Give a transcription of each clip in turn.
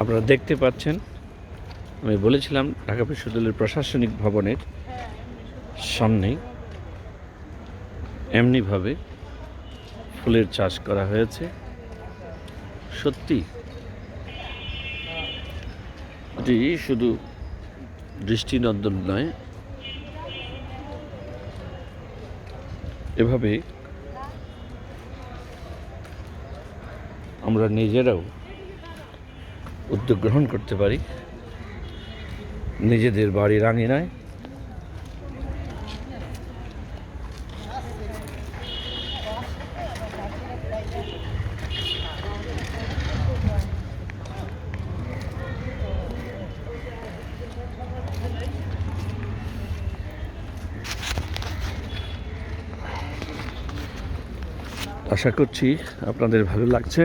আপনারা দেখতে পাচ্ছেন, আমি বলেছিলাম ঢাকা বিশ্ববিদ্যালয়ের প্রশাসনিক ভবনের সামনেই এমনিভাবে ফুলের চাষ করা হয়েছে। সত্যি, এটি শুধু দৃষ্টিনন্দন নয়, এভাবে আমরা নিজেরাও উদ্যোগ গ্রহণ করতে পারি। নিজেদের বাড়ির আঙিনায় আশা করছি আপনাদের ভালো লাগছে।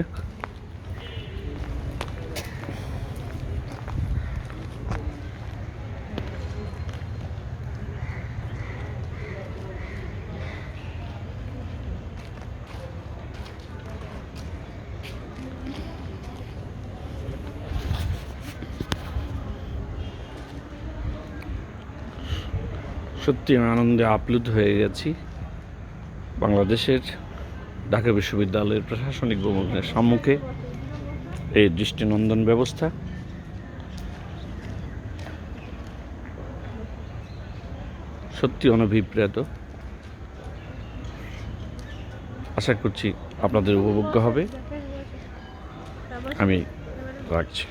সত্যি আমি আনন্দে আপ্লুত হয়ে গেছি। বাংলাদেশের ঢাকা বিশ্ববিদ্যালয়ের প্রশাসনিক ভবনের সম্মুখে এই দৃষ্টিনন্দন ব্যবস্থা। সত্যি অনভিপ্রেত। আশা করছি আপনাদের উপভোগ্য হবে। আমি রাখছি।